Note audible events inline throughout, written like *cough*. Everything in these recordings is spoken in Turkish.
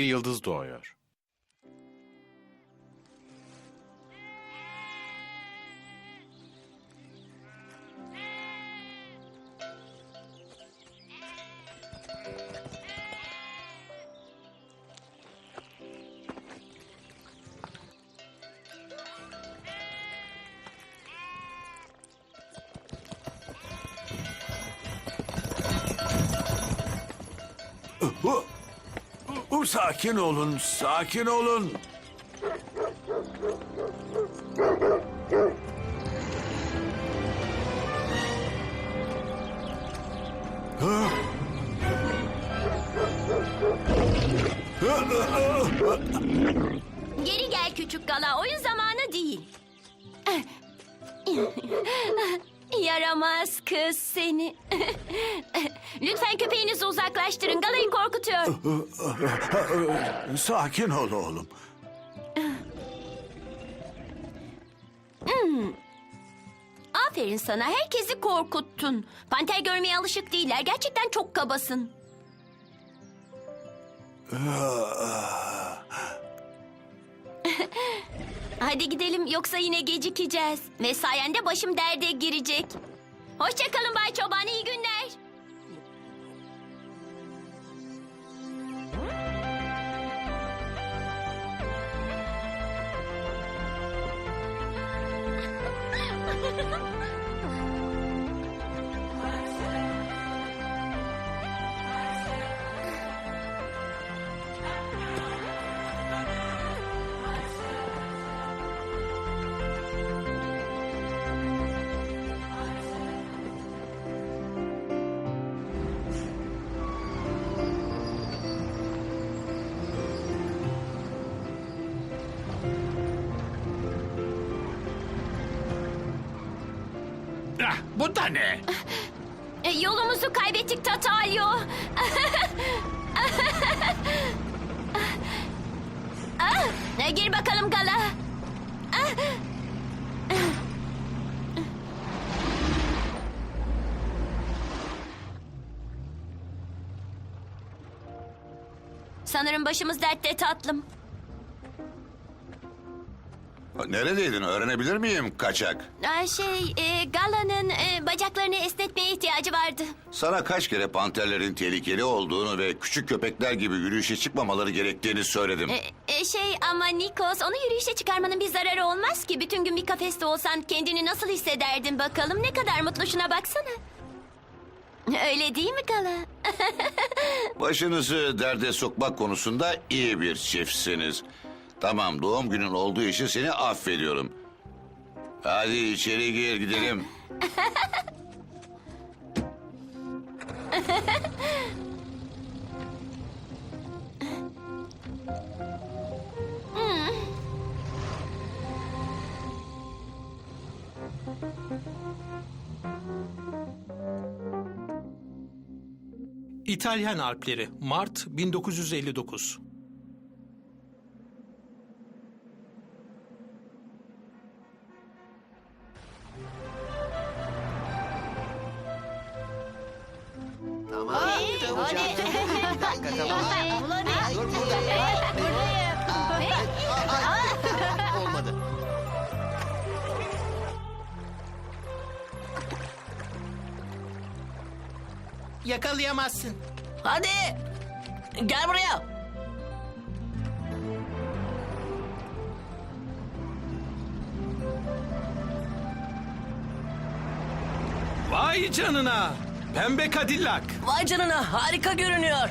bir yıldız doğuyor. Sakin olun, sakin olun. Geri gel küçük gala. Oyun zamanı değil. *laughs* Yaramaz kız seni. *laughs* Lütfen köpeğinizi uzaklaştırın. Galayı korkutuyor. Sakin ol oğlum. Aferin sana. Herkesi korkuttun. Panter görmeye alışık değiller. Gerçekten çok kabasın. *laughs* *laughs* Hadi gidelim yoksa yine gecikeceğiz. Ve sayende başım derde girecek. Hoşçakalın Bay Çoban. iyi günler. Ah, *laughs* bu da ne? E, yolumuzu kaybettik Tatalyo. ah, e, gir bakalım Gala. Sanırım başımız dertte tatlım. Neredeydin öğrenebilir miyim kaçak? Aa, şey, e, Gala'nın e, bacaklarını esnetmeye ihtiyacı vardı. Sana kaç kere panterlerin tehlikeli olduğunu ve küçük köpekler gibi yürüyüşe çıkmamaları gerektiğini söyledim. E, e, şey ama Nikos onu yürüyüşe çıkarmanın bir zararı olmaz ki. Bütün gün bir kafeste olsan kendini nasıl hissederdin bakalım. Ne kadar mutlu şuna baksana. Öyle değil mi Gala? *laughs* Başınızı derde sokmak konusunda iyi bir çiftsiniz. Tamam doğum günün olduğu için seni affediyorum. Hadi içeri gir gidelim. İtalyan Alpleri Mart 1959 *laughs* Yakalayamazsın. Hadi. Gel buraya. Vay canına! Pembe Cadillac. Vay canına harika görünüyor.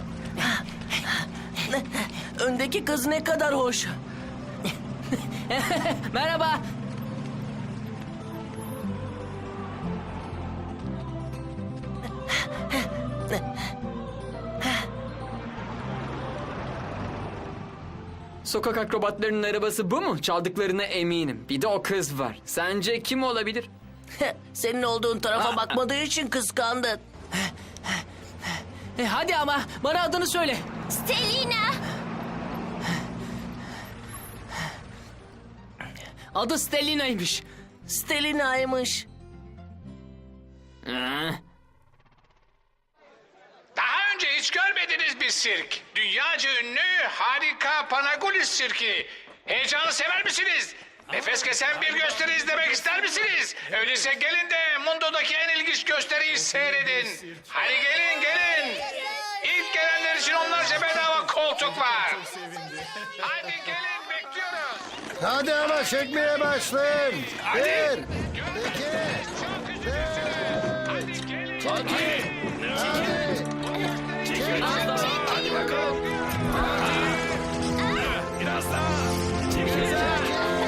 Öndeki kız ne kadar hoş. *laughs* Merhaba. Sokak akrobatlarının arabası bu mu? Çaldıklarına eminim. Bir de o kız var. Sence kim olabilir? Senin olduğun tarafa bakmadığı için kıskandın. E hadi ama bana adını söyle. Stelina! Adı Stelina'ymış. Stelina'ymış. Daha önce hiç görmedim. görmediğiniz bir sirk. Dünyaca ünlü harika Panagulis sirki. Heyecanı sever misiniz? Nefes kesen bir gösteri izlemek ister misiniz? Öyleyse gelin de Mundo'daki en ilginç gösteriyi seyredin. Hadi gelin gelin. İlk gelenler için onlarca bedava koltuk var. Hadi gelin bekliyoruz. Hadi ama çekmeye başlayın. Hadi. Bir, iki, Çok üzülürsünüz. Hadi gelin. Hadi bakalım. Biraz daha. Yukarı.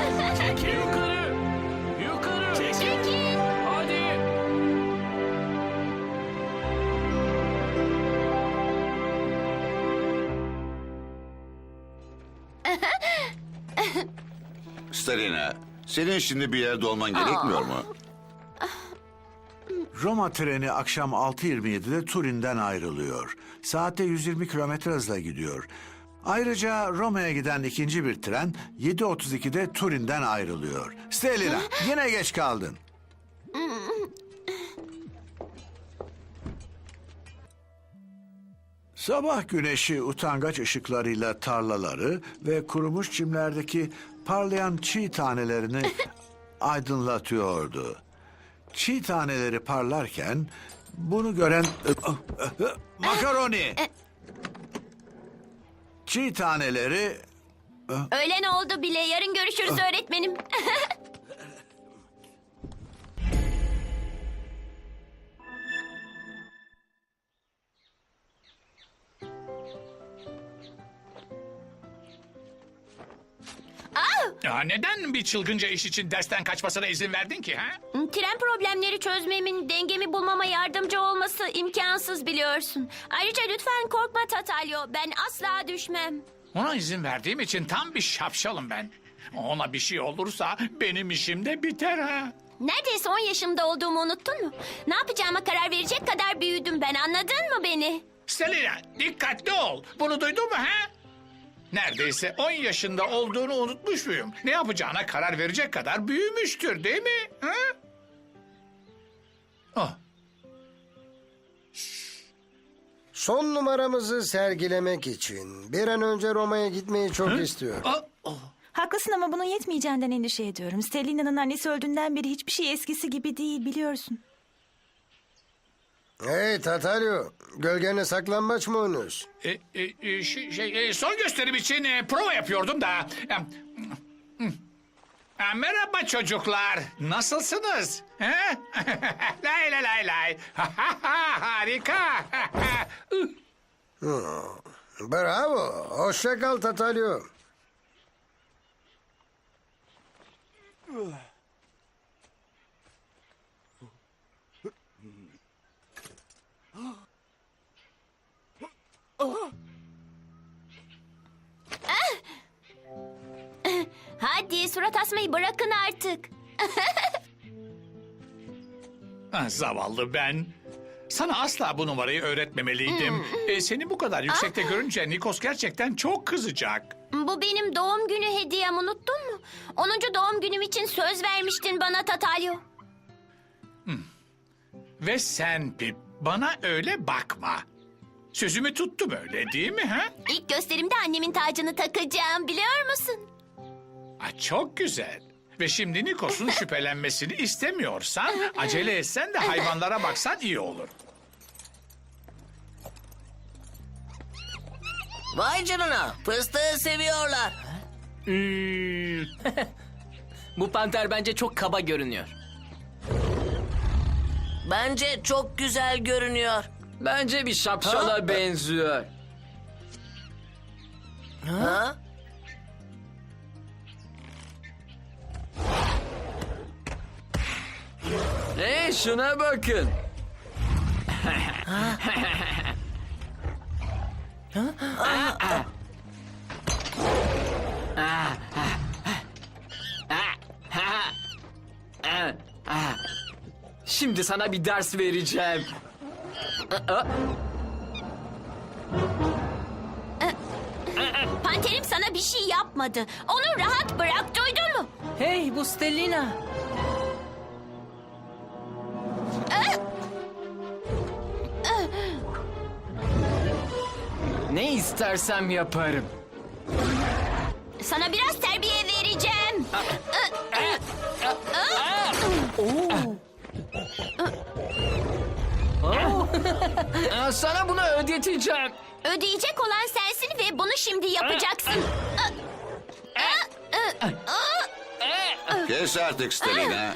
Stalina, senin şimdi bir yerde olman gerekmiyor mu? *sighs* Roma treni akşam 6.27'de Turin'den ayrılıyor. Saatte 120 kilometre hızla gidiyor. Ayrıca Roma'ya giden ikinci bir tren 7.32'de Turin'den ayrılıyor. Stelina *gasps* yine geç kaldın. Sabah güneşi utangaç ışıklarıyla tarlaları ve kurumuş çimlerdeki parlayan çiğ tanelerini *laughs* aydınlatıyordu. Çiğ taneleri parlarken bunu gören *laughs* makaroni. Çiğ taneleri Öğlen oldu bile. Yarın görüşürüz öğretmenim. *laughs* Ya neden bir çılgınca iş için dersten kaçmasına izin verdin ki ha? Tren problemleri çözmemin, dengemi bulmama yardımcı olması imkansız biliyorsun. Ayrıca lütfen korkma Tatalyo. Ben asla düşmem. Ona izin verdiğim için tam bir şapşalım ben. Ona bir şey olursa benim işim de biter ha. Neredeyse 10 yaşımda olduğumu unuttun mu? Ne yapacağıma karar verecek kadar büyüdüm ben. Anladın mı beni? Selina dikkatli ol. Bunu duydun mu ha? Neredeyse 10 yaşında olduğunu unutmuş muyum? Ne yapacağına karar verecek kadar büyümüştür değil mi? Ha? Oh, Son numaramızı sergilemek için bir an önce Roma'ya gitmeyi çok istiyorum. oh, oh. Haklısın ama bunun yetmeyeceğinden endişe ediyorum. Stellina'nın annesi öldüğünden beri hiçbir şey eskisi gibi değil biliyorsun. Hey Tataryo, gölgene saklambaç mı oynuyorsun? E, e, e, şey, şey, e, son gösterim için e, prova yapıyordum da. E, e, merhaba çocuklar. Nasılsınız? He? *laughs* lay lay lay lay. *laughs* Harika. *laughs* Bravo, hoşça kal Tataryo. Hadi surat asmayı bırakın artık. *laughs* Ah, Zavallı ben. Sana asla bu numarayı öğretmemeliydim. E, seni bu kadar yüksekte görünce Nikos gerçekten çok kızacak. Bu benim doğum günü hediyem unuttun mu? 10. doğum günüm için söz vermiştin bana Tatalyo. Ve sen Pip bana öyle bakma. Sözümü tuttum öyle değil mi ha? İlk gösterimde annemin tacını takacağım biliyor musun? Ah, çok güzel. Ve şimdi Nikos'un *laughs* şüphelenmesini istemiyorsan acele etsen de hayvanlara baksan iyi olur. Vay canına fıstığı seviyorlar. *laughs* Bu panter bence çok kaba görünüyor. Bence çok güzel görünüyor. Bence bir şapşala Ha? benziyor. Ha? Hey şuna bakın. Şimdi sana bir ders vereceğim. Panterim sana bir şey yapmadı. Onu rahat bırak duydun mu? Hey bu Stellina. Ne istersem yaparım. Sana biraz terbiye vereceğim. Aa, Sana bunu ödeteceğim. Ödeyecek olan sensin ve bunu şimdi yapacaksın. Kes artık Stelina.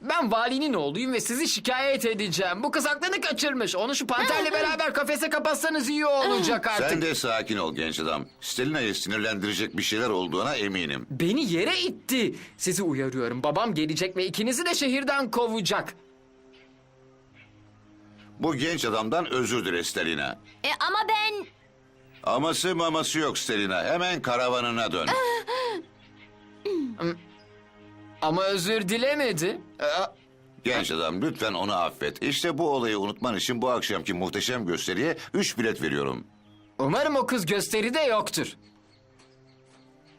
Ben valinin oğluyum ve sizi şikayet edeceğim. Bu kız aklını kaçırmış. Onu şu panterle beraber kafese kapatsanız iyi olacak artık. Sen de sakin ol genç adam. Stelina'yı sinirlendirecek bir şeyler olduğuna eminim. Beni yere itti. Sizi uyarıyorum. Babam gelecek ve ikinizi de şehirden kovacak. Bu genç adamdan özür dile Stelina. E, ama ben... Aması maması yok Stelina. Hemen karavanına dön. *laughs* Ama özür dilemedi. Ee, Genç adam lütfen onu affet. İşte bu olayı unutman için bu akşamki muhteşem gösteriye üç bilet veriyorum. Umarım o kız gösteride yoktur.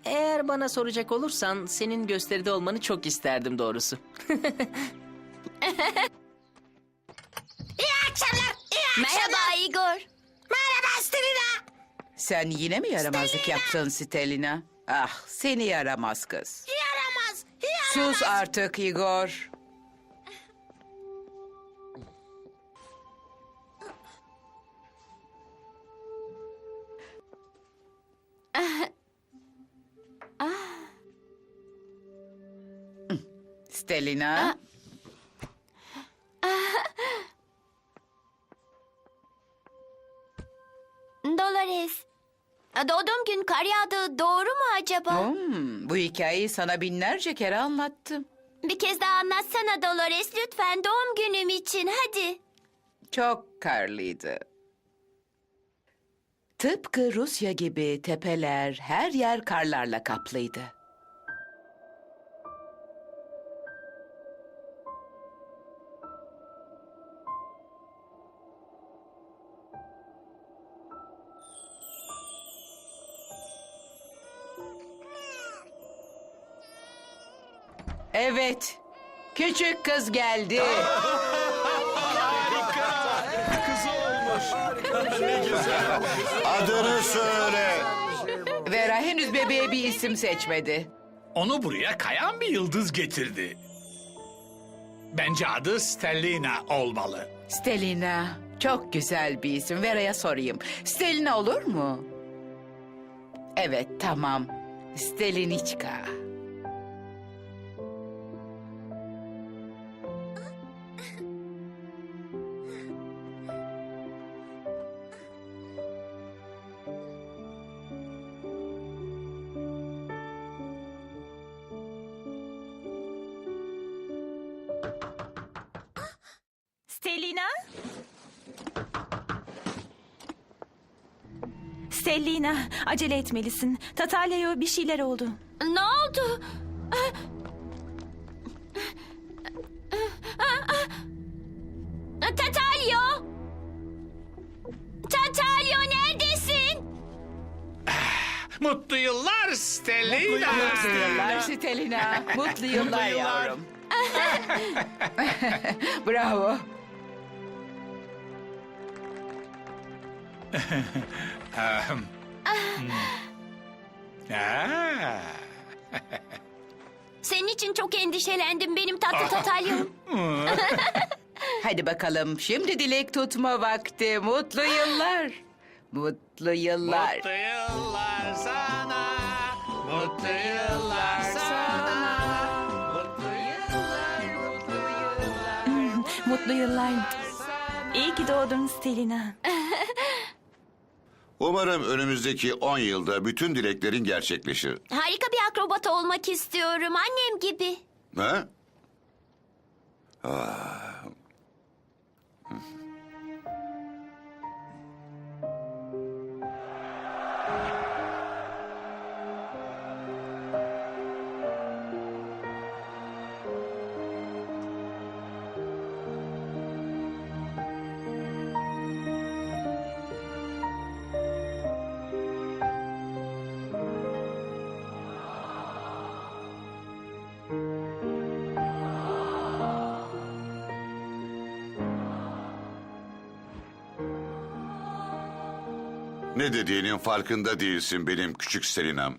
Eğer bana soracak olursan senin gösteride olmanı çok isterdim doğrusu. *laughs* Merhaba Igor. Sen yine mi yaramazlık yaptın Stelina? Ah seni yaramaz kız. Yaramaz. Sus artık Igor. Stelina. Doğduğum gün kar yağdı. Doğru mu acaba? Hmm, bu hikayeyi sana binlerce kere anlattım. Bir kez daha anlatsana Dolores lütfen doğum günüm için hadi. Çok karlıydı. Tıpkı Rusya gibi tepeler, her yer karlarla kaplıydı. Evet, küçük kız geldi. Adını söyle. Vera henüz bebeğe bir isim seçmedi. Onu buraya kayan bir yıldız getirdi. Bence adı Stellina olmalı. Stelina. Çok güzel bir isim. Vera'ya sorayım. Stelina olur mu? Evet, tamam. Steliniçka. Stelina, acele etmelisin. Tatalya'ya bir şeyler oldu. Ne oldu? Tatalyo! Tatalyo neredesin? Mutlu yıllar Stellina. Mutlu yıllar Stelina. Mutlu yıllar yavrum. Bravo. Ha. *laughs* Senin için çok endişelendim benim tatlı Tatalyom. *laughs* Hadi bakalım şimdi dilek tutma vakti. Mutlu yıllar. Mutlu yıllar. Mutlu yıllar sana. Mutlu yıllar sana. Mutlu yıllar, mutlu yıllar. Mutlu yıllar. İyi ki doğdun Stelina. Umarım önümüzdeki 10 yılda bütün dileklerin gerçekleşir. Harika bir akrobat olmak istiyorum annem gibi. Ha? Ah. Ne dediğinin farkında değilsin benim küçük Selina'm.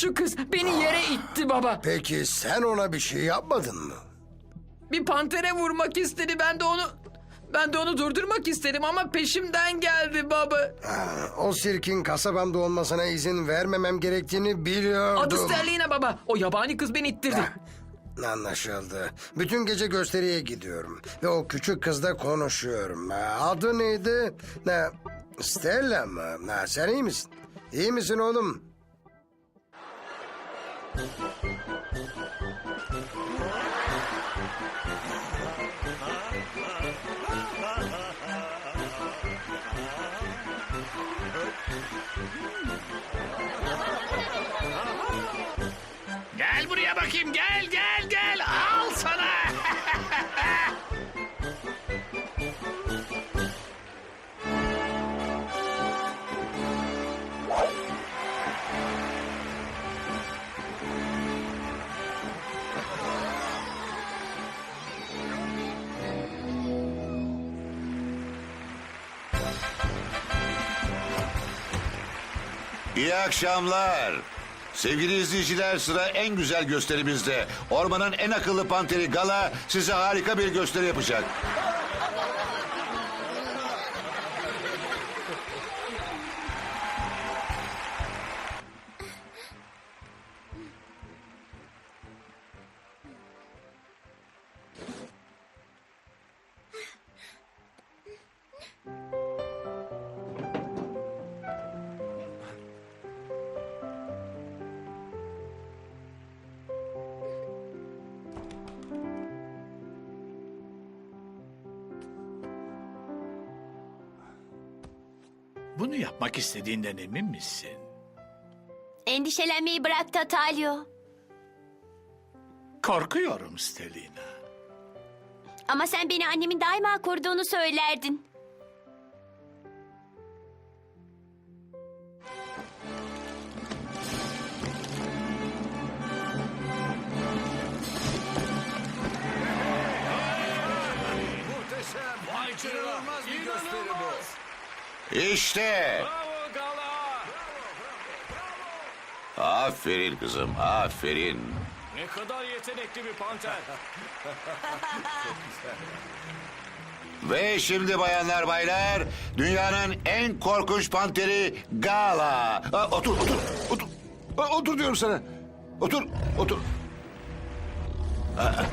Şu kız beni yere itti baba. Peki sen ona bir şey yapmadın mı? Bir pantere vurmak istedi ben de onu... Ben de onu durdurmak istedim ama peşimden geldi baba. Ha, o sirkin kasabamda olmasına izin vermemem gerektiğini biliyordum. Adı Sterlina baba. O yabani kız beni ittirdi. Anlaşıldı. Bütün gece gösteriye gidiyorum. Ve o küçük kızla konuşuyorum. Ha, Adı neydi? Ne? Stella mı? Ha, sen iyi misin? İyi misin oğlum? Thank you. İyi akşamlar. Sevgili izleyiciler sıra en güzel gösterimizde. Ormanın en akıllı panteri Gala size harika bir gösteri yapacak. Bunu yapmak istediğinden emin misin? Endişelenmeyi bırak Tatalyo. Korkuyorum Stelina. Ama sen beni annemin daima koruduğunu söylerdin. İşte. Aferin kızım, aferin. Ne kadar yetenekli bir panter. *laughs* Ve şimdi bayanlar baylar, dünyanın en korkunç panteri Gala. Ha, otur, otur, otur. Ha, otur diyorum sana. Otur, otur. Ha, ha.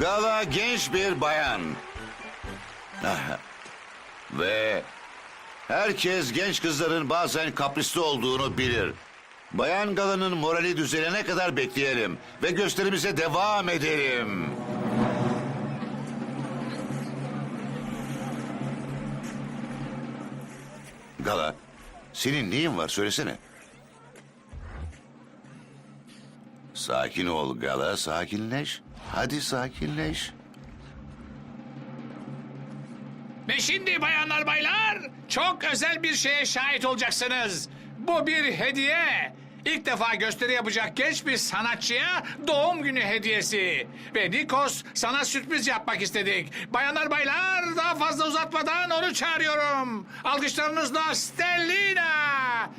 Gala genç bir bayan. *laughs* Ve herkes genç kızların bazen kaprisli olduğunu bilir. Bayan Gala'nın morali düzelene kadar bekleyelim ve gösterimize devam edelim. Gala, senin neyin var söylesene. Sakin ol Gala, sakinleş. Hadi sakinleş. Ve şimdi bayanlar baylar çok özel bir şeye şahit olacaksınız. Bu bir hediye. İlk defa gösteri yapacak genç bir sanatçıya doğum günü hediyesi. Ve Nikos sana sürpriz yapmak istedik. Bayanlar baylar daha fazla uzatmadan onu çağırıyorum. Alkışlarınızla Stellina.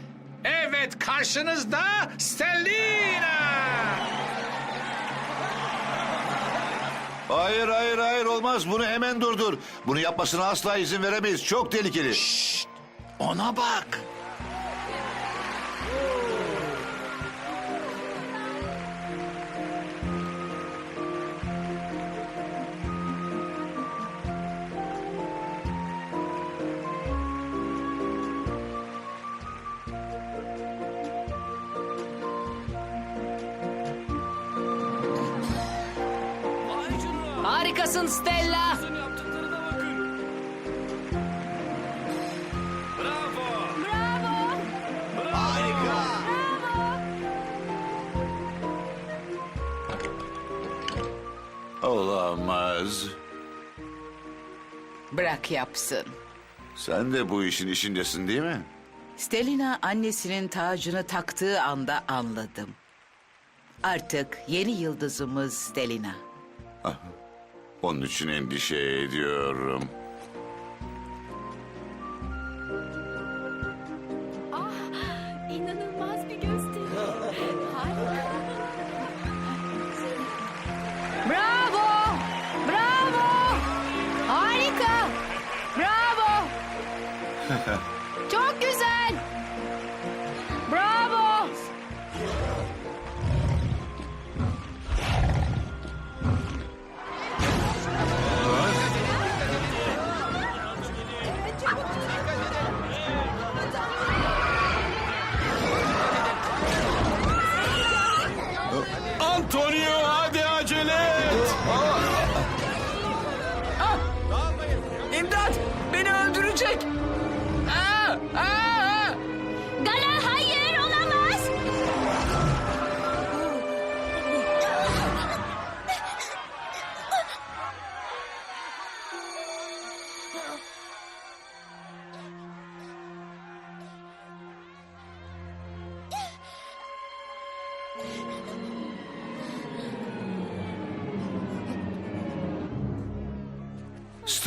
Evet karşınızda Stellina. Hayır hayır hayır olmaz bunu hemen durdur. Bunu yapmasına asla izin veremeyiz. Çok tehlikeli. Ona bak. Harikasın Stella. Yaptıklarına bakın. Bravo. Bravo. Olamaz. Bırak yapsın. Sen de bu işin işindesin değil mi? Stelina annesinin tacını taktığı anda anladım. Artık yeni yıldızımız Stelina. Onun için endişe ediyorum.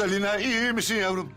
Stalina iyi misin yavrum?